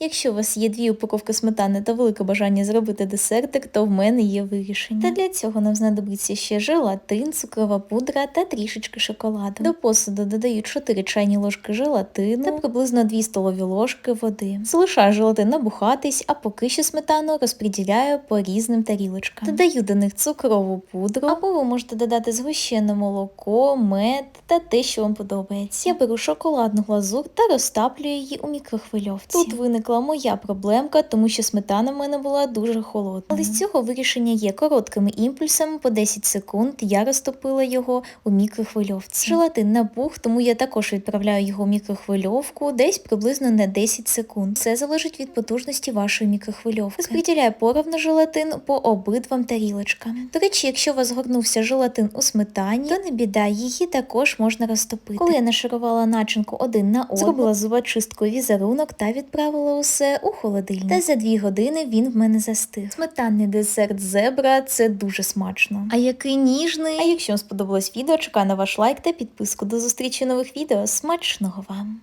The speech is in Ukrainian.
Якщо у вас є дві упаковки сметани та велике бажання зробити десертик, то в мене є вирішення. Та для цього нам знадобиться ще желатин, цукрова пудра та трішечки шоколаду. До посуду додаю 4 чайні ложки желатину та приблизно 2 столові ложки води. Залишаю желатин набухатись, а поки що сметану розподіляю по різним тарілочкам. Додаю до них цукрову пудру, або ви можете додати згущене молоко, мед та те, що вам подобається. Я беру шоколадну глазур та розтаплюю її у мікрохвильовці. Тут виникла моя проблемка, тому що сметана в мене була дуже холодна. Але з цього вирішення є короткими імпульсами по 10 секунд. Я розтопила його у мікрохвильовці. Желатин набух, тому я також відправляю його у мікрохвильовку десь приблизно на 10 секунд. Все залежить від потужності вашої мікрохвильовки. Розподіляю поровну желатин по обидвам тарілочкам. До речі, якщо у вас згорнувся желатин у сметані, то не біда, її також можна розтопити. Коли я нашарувала начинку один на один, зробила зубочисткою візерунок та відправила усе у холодильник. Та за дві години він в мене застиг. Сметанний десерт зебра це дуже смачно. А який ніжний. А якщо вам сподобалось відео, чекаю на ваш лайк та підписку. До зустрічі нових відео. Смачного вам!